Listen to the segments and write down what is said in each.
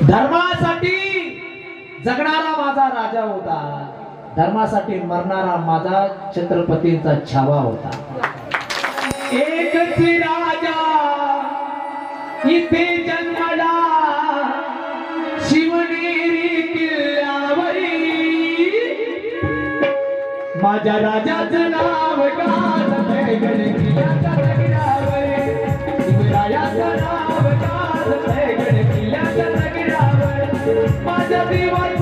धर्मासाठी जगणारा माझा राजा होता. धर्मासाठी मरणारा माझा छत्रपतींचा छावा होता. एकच राजा इथे जन्मला. शिवनेरी किल्ल्यावरी. माझ्या राजाचं नाव गाजतंय गडकिल्ल्याच्या शिवरायाचं नाव गाजतंय My daddy, my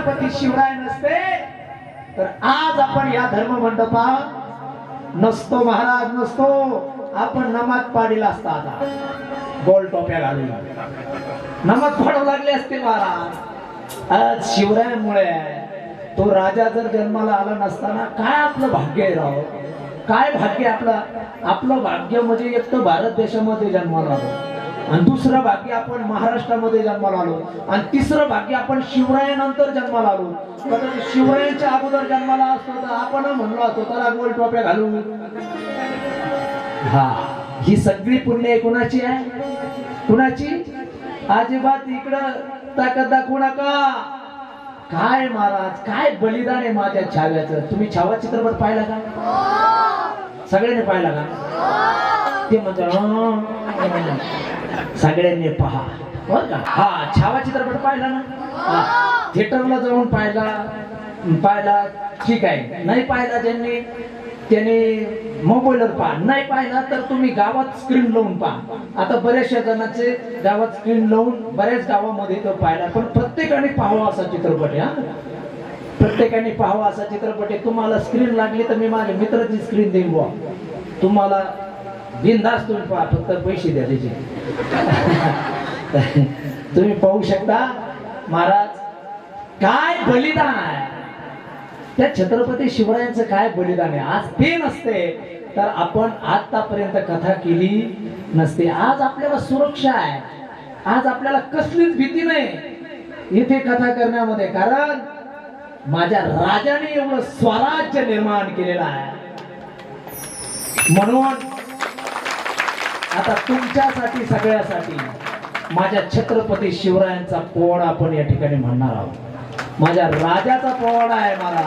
Chhatrapati Shivray नसते तर आज आपण या धर्म मंडपात नसतो महाराज नसतो. आपण नमाज पाडीला असता आता. गोल टोप्या घालून. नमाज पाडू लागले असते महाराज. आज शिवरायामुळे तो राजा जर जन्माला आला नसताना काय आपलं भाग्य आहे राव? काय भाग्य आपलं? आपलं भाग्य म्हणजे एक तर भारत देशामध्ये जन्माला आलो. आणि दुसरं भाग्य आपण महाराष्ट्रामध्ये जन्माला आलो. आणि तिसरं भाग्य आपण शिवरायानंतर जन्माला आलो. कदाचित शिवरायांच्या अगोदर जन्माला असतो तर आपण म्हणलो असतो त्याला गोल टोप्या घालू हा ही सगळी पुण्य कुणाची आहे? कुणाची? अजिबात इकडं ताकद दाखवू नका. काय महाराज काय बलिदान आहे माझ्या छाव्याचं? तुम्ही छावा चित्रपट पाहिला का? सगळ्यांनी पाहिला का? ते म्हणतात सगळ्यांनी पहा. बर का? हा छावा चित्रपट पाहिला ना? थिएटरला जाऊन पाहिला. पाहिला. ठीक आहे. नाही पाहिला ज्यांनी त्याने मोबाईलवर पहा. नाही पाहिला तर तुम्ही गावात स्क्रीन लावून पहा. आता बऱ्याचशा जणांचे गावात स्क्रीन लावून बऱ्याच गावामध्ये तो पाहिला. पण प्रत्येकाने पाहावा असा चित्रपट आहे हा. प्रत्येकाने पाहावा असा चित्रपट आहे. तुम्हाला स्क्रीन लागली तर मी माझ्या मित्राची स्क्रीन देईन बुवा. तुम्हाला बिनधास्त तुम्ही पहा फक्त पैसे द्या त्याचे. तुम्ही पाहू शकता महाराज काय बलिदान आहे. त्या छत्रपती शिवरायांचं काय बलिदान आहे? आज ते नसते. तर आपण आतापर्यंत कथा केली नसते. आज आपल्याला सुरक्षा आहे. आज आपल्याला कसलीच भीती नाही. इथे कथा करण्यामध्ये कारण माझ्या राजाने एवढं स्वराज्य निर्माण केलेलं आहे. म्हणून आता तुमच्यासाठी सगळ्यासाठी माझ्या छत्रपती शिवरायांचा पोवाडा आपण या ठिकाणी म्हणणार आहोत. माझ्या राजाचा पोवाडा आहे मला